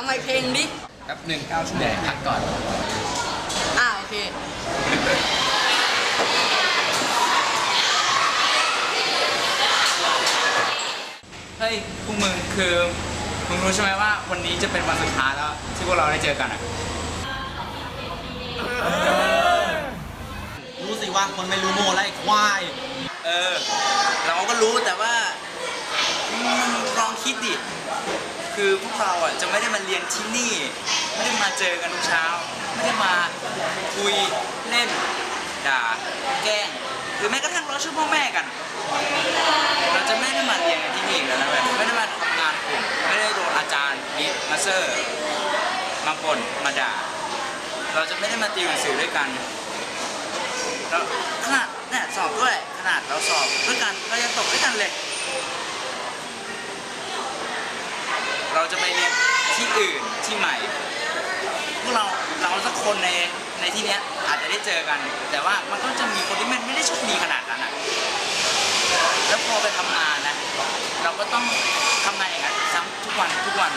อะไรเพลงดิ แป๊บหนึ่งเก้าชั่วโมงพักก่อน อ่าโอเค เฮ้ยพวกมึงคือมึงรู้ใช่ไหมว่าวันนี้จะเป็นวันสุดท้ายแล้วที่พวกเราได้เจอกันอะ รู้สิว่าคนไม่รู้โม่ไรควาย เออ เราก็รู้แต่ว่ามึงลองคิดดิ คือพวกเราอะจะไม่ได้มาเรียนที่นี่ ไม่ได้มาเจอกันทุกเช้า ไม่ได้มาคุยเล่น ด่า แกล้ง หรือแม้กระทั่งล้อชื่อพ่อแม่กัน เราจะไม่ได้มาเรียนกันที่นี่อีกแล้วนะเว้ยไม่ได้มาทำงานกลุ่มไม่ได้โดนอาจารย์มิมาเซอร์ มาบ่นมาด่า เราจะไม่ได้มาติวหนังสือด้วยกันแล้วขนาดเนี่ยสอบด้วยขนาดเราสอบด้วยกันเรายังตกด้วยกันเลย เราจะไปเรียนที่อื่นที่ใหม่ พวกเราเราสักคนในในที่เนี้ยอาจจะได้เจอกัน แต่ว่ามันก็จะมีคนที่มันไม่ได้โชคดีขนาดนั้นอะแล้วพอไปทำงานนะเราก็ต้องทำงานอย่างนั้นซ้ำทุกวันทุกวัน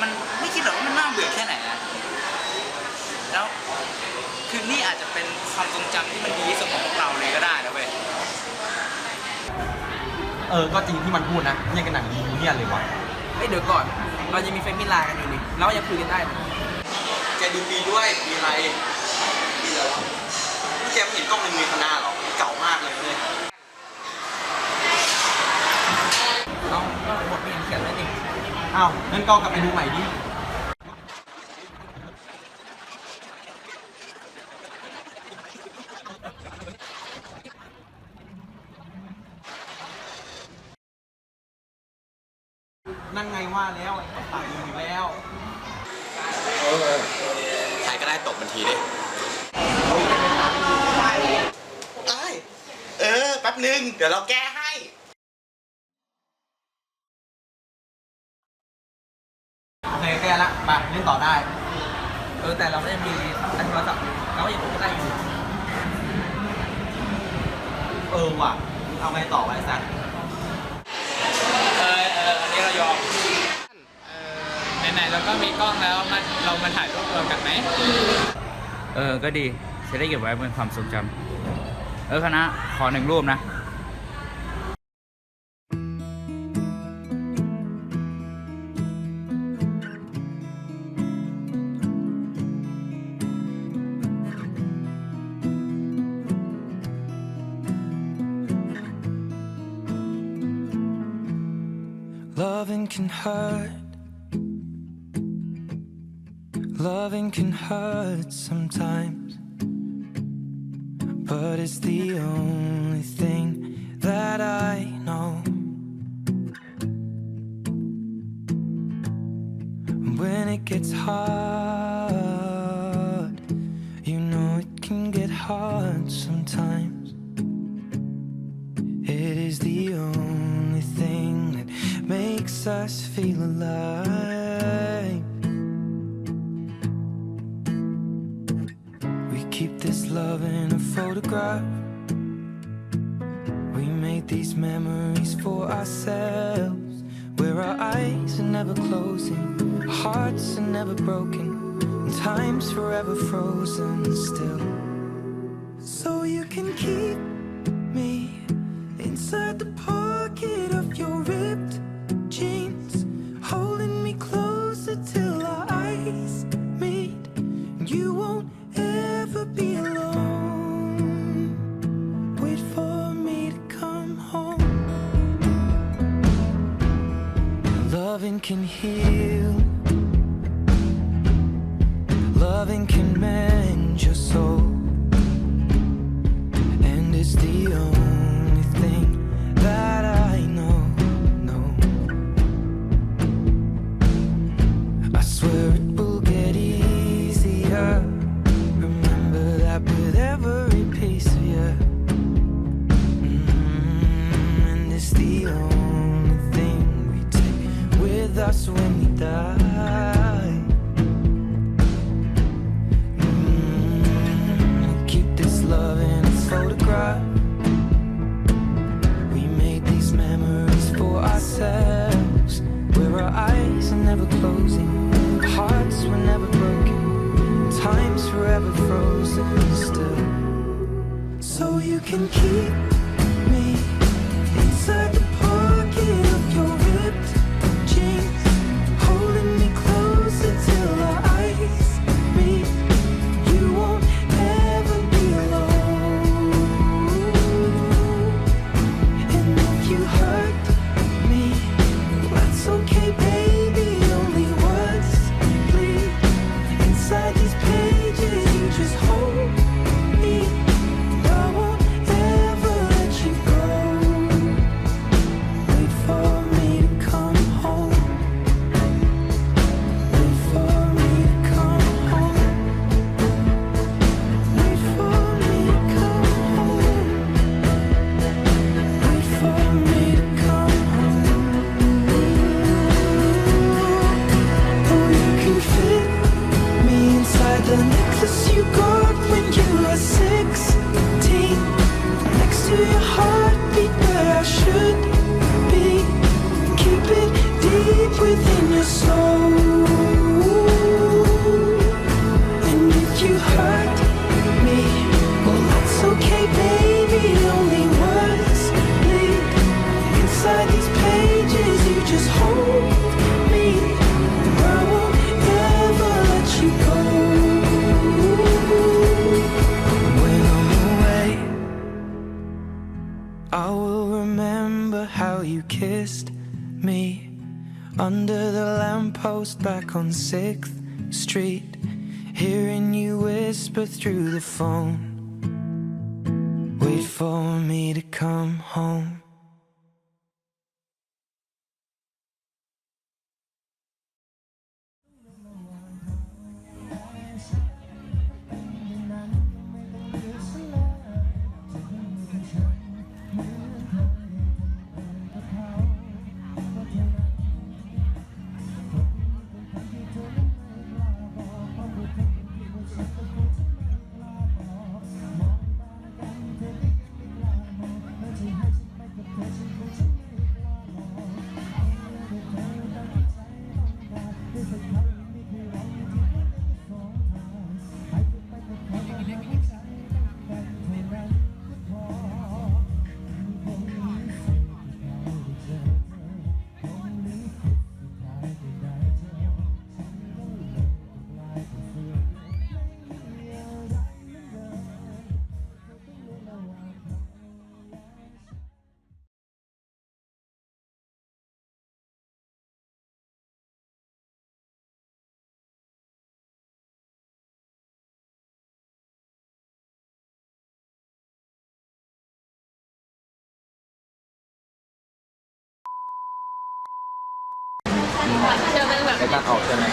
มันไม่คิดหรอกว่ามันน่าเบื่อแค่ไหนนะแล้วคือนี่อาจจะเป็นความทรงจำที่มันดีที่สุดของพวกเราเลยก็ได้นะเว้ยเออ ก็จริงที่มันพูดนะเนี่ยกันหนังดีเนี่ยเลยว่ะ เฮ้ยเดี๋ยวก่อน เรายังมีเฟซมิลากันอยู่นี่เรายังคุยกันได้เลยแกดูปีด้วยปีอะไรปีแล้วแกไม่เห็นกล้องในมือคณะหรอเก่ามากเลยเนี่ยเอาก็บทเรียนเขียนไว้นี่อ้าวงั้นก็กลับไปดูใหม่ดิ นั่นไงว่าแล้วไอ้ต่างอยู่แล้ว ใครก็ได้ตกบัญชีดิได้เออ แป๊บนึง เดี๋ยวเราแก้ให้ โอเคแก้ละไปเล่นต่อได้ เออแต่เราก็ยังมีอันโทรศัพท์เราก็ยังคุยกันได้อยู่ เออว่ะ เอาไงต่อไว้ซันเออเอออันนี้เรายอม ไหนๆเราก็มีกล้องแล้วมันเรามาถ่ายรูปรวมกันไหมเออ ก็ดี จะได้เก็บไว้เป็นความทรงจำเออคณะขอหนึ่งรูปนะ Loving can hurt sometimes. But it's the only thing that I know. When it gets hard, you know it can get hard sometimes. It is the only thing that makes us feel alive. This love in a photograph. We made these memories for ourselves. Where our eyes are never closing, hearts are never broken, and time's forever frozen still. So you can keep me inside the pocket of your ripped jeans, holding me closer till our eyes meet. You won't be alone. Wait for me to come home. Loving can heal. Loving can mend your soul. Can keep I will remember how you kissed me under the lamppost back on 6th Street, hearing you whisper through the phone. Wait for me to come home. ไปตัดออกใช่ไหม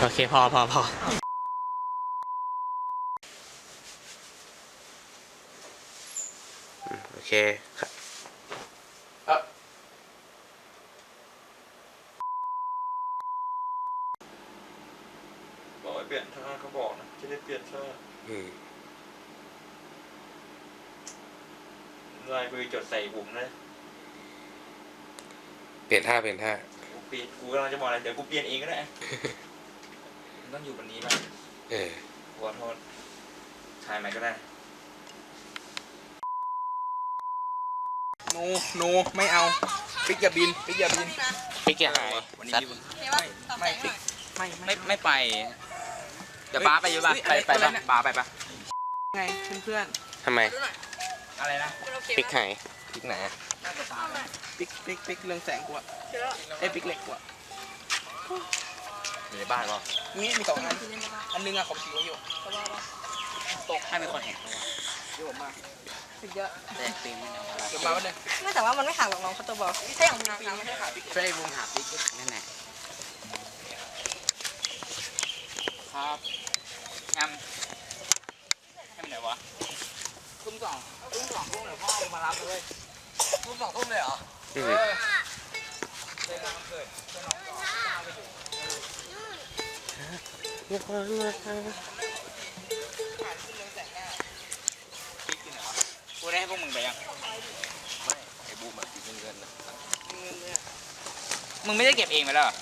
โอเคพอพอพออืมโอเคครับ บอกให้เปลี่ยนท่าเขาบอกนะจะได้เปลี่ยนท่า อืม ลายมือจดใส่บุ๋มนะเปลี่ยนท่าเปลี่ยนท่ากูเปลี่ยนกูกำลังจะบอกอะไรเดี๋ยวกูเปลี่ยนเองก็ได้ มันต้องอยู่บนนี้ป่ะเออขอโทษถ่ายไหมก็ได้โนโนไม่เอาปิกอย่าบินปิกอย่าบินปิ๊กอย่าหายวันซันี้ดไม่ปิกไม่ไม่ไม่ไม่ไปเดี๋ยวป้าไปอยู่ป่ะเฮ้ยไปไปอะไรป่ะนะป้าไปป่ะไงเพื่อนทำไม อะไรนะปิ๊กหายปิ๊กไหนอะๆปิกปิกปิกเรื่องแสงกว่าไอ้ยปิกเหล็กกว่าอยู่ในบ้านเปล่านี่มีสองอันอันนึงอะเขาถือไว้อยู่ตกให้เป็นคนแหกเดี๋ยวผมมาปิกเยอะแตกตีนมันเอาอะไรเดี๋ยวมาวันนึงไม่แต่ว่ามันไม่หักหรอกน้องเขาตัวบอกใช่ของมึงปิกไม่ได้ขาปิกช่วยวงหาปิ๊กนั่นแหละครับแอมแอมไหนวะ ทุ่มสองทุ่มสองทุ่มเดี๋ยวพ่อมารับเลยทุ่มสองทุ่มเลยเหรออืมเดินทางเกิดปิ๊กอยู่ไหนวะกูได้ให้พวกมึงไปยังไอ้บูมอะปิ๊กเงินนะเงินเนี่ยมึงไม่ได้เก็บเองไปแล้วเหรอ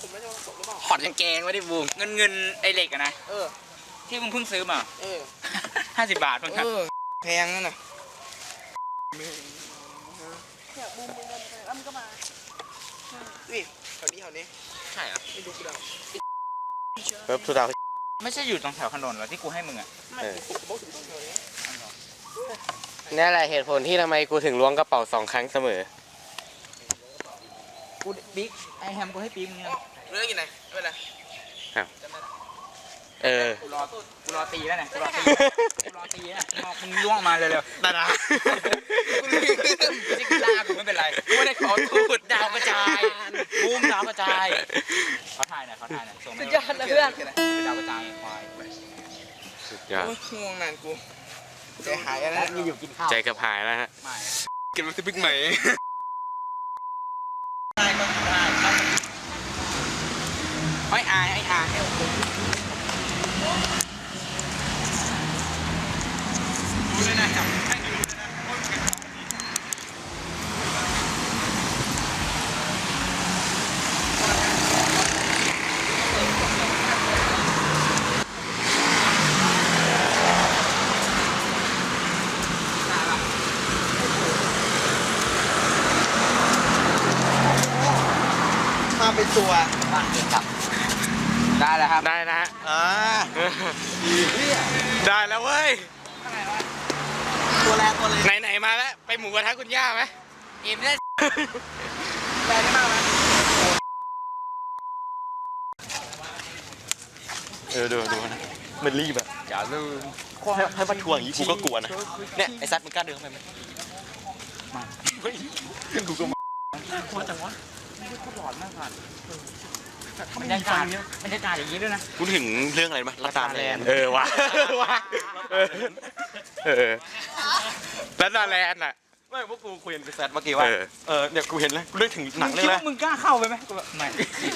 ผมไม่ได้ว่าตกลงถอดกางเกงไว้ดิบูมเงินเงินไอเหล็กอะนะเออที่มึงเพิ่งซื้อมาเออ ห้าสิบบาทเพิ่งครับ เออแพงนั่นน่ะเนี่ยบูมบูมบูมแล้วมันก็มานี่แถวนี้แถวนี้ใช่เหรอไม่ดูกูเดาเพิ่มทุดาวไม่ใช่อยู่ตรงแถวถนนเหรอที่กูให้มึงอะเออบอกถึงตรงแถวนี้นี่แหละเหตุผลที่ทำไมกูถึงล้วงกระเป๋าสองครั้งเสมอ กูบิ๊กไอแฮมกูให้ปีมึงเนี่ยเรื่องอยู่ไหนไม่เป็นไร เออ กูรอกูรอตีแล้วเนี่ยกูรอตีกูรอตีนะมึงล่วงมาเร็วๆดาดากูลืมที่กูด่ากูไม่เป็นไรกูไม่ได้ขอโทษดาวกระจายบูมดาวกระจายเขาถ่ายหน่อยเขาถ่ายหน่อยส่งมาสุดยอดเลยเพื่อนเป็นดาวกระจายควายสุดยอดโอ้ยง่วงนานกูใจหายแล้วแล้วนะมีอยู่กินข้าวใจเกับหายแล้วฮะไม่กินมาสปิกใหม่ไม่อายไอ้อายให้โอ เป็นตัว บ้านเกิดกลับได้แล้วครับ ได้นะฮะ อ่า ได้แล้วเว้ย ตัวแรกตัว เลยไหนๆมาแล้ว ไปหมูกระทะคุณย่าไหมอิ่มได้แรงได้มากนะเออดูดูนะมันรีบอะอย่าลืมให้ให้มันทวงอย่างนี้กูก็กลัวนะเนี่ยไอ้ซัดมึงกล้าเดินเข้าไปไหมกูก็ บรรยากาศบรรยากาศอย่างนี้ด้วยนะกูถึงเรื่องอะไรมั้ยรัตตาแลนด์เออวะวะเออเออแล้วนาแลนด์อะไม่พวกกูคุยกันไปแซดเมื่อกี้ว่า เออเออเนี่ยกูเห็นแล้วกูนึกถึงหนังมึเรื่องคิดอะไรว่ามึงกล้าเข้าไปไหมกูแบบไม่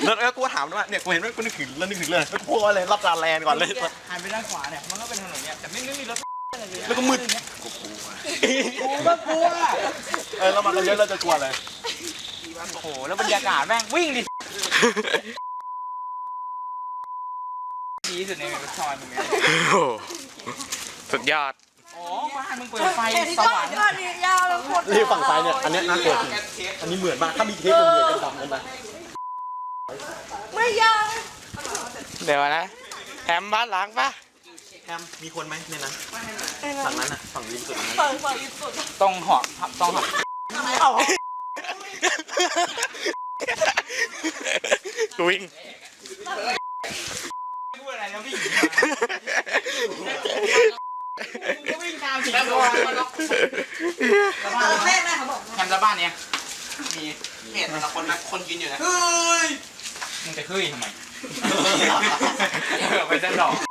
แล้วเออกูถามว่าเนี่ยกูเห็นว่ากูนึกถึงแล้วนึกถึงเรื่องแล้วกูว่าอะไรรัตตาแลนด์ก่อนเลยหันไปด้านขวาเนี่ยมันก็เป็นถนนเนี่ยแต่ไม่ไม่มีรถอะไรเลยแล้วก็มืดกูก็กลัวเออแล้วมันก็เยอะแล้วจะกลัวอะไรโอ้โหแล้วบรรยากาศแม่งวิ่งดิ ดีที่สุดในซอยมึงเนี่ยโอ้โหสุดยอดโอ้บ้านมึงเปิดไฟแค่ที่สยอว่าดงยอดนี่ยาวแล้วโคตรนี่ฝั่งซ้ายเนี่ย อันเนี้ยน่ากลัวจริงอันนี้เหมือนมาก ถ้ามีเทปมันเหมือนกันดำกันนะไม่ยาวเดี๋ยวนะแฮมบ้านหลังปะแฮมมีคนไหมในนั้นฝั่งนั้นอะ ฝั่งริมสุดนั้นเปิดเปิดสุดตรงหอตรงหอวิ่งพูด อะไรนะพี่ก็วิ่งตามสิงโตมาล็อกแม่แม่เขาบอกแคมป์ละบ้านเนี่ยมีเห็นแต่ละคนนะคนยืนอยู่นะมึงจะขึ้นทำไมเออไปเส้นหลอก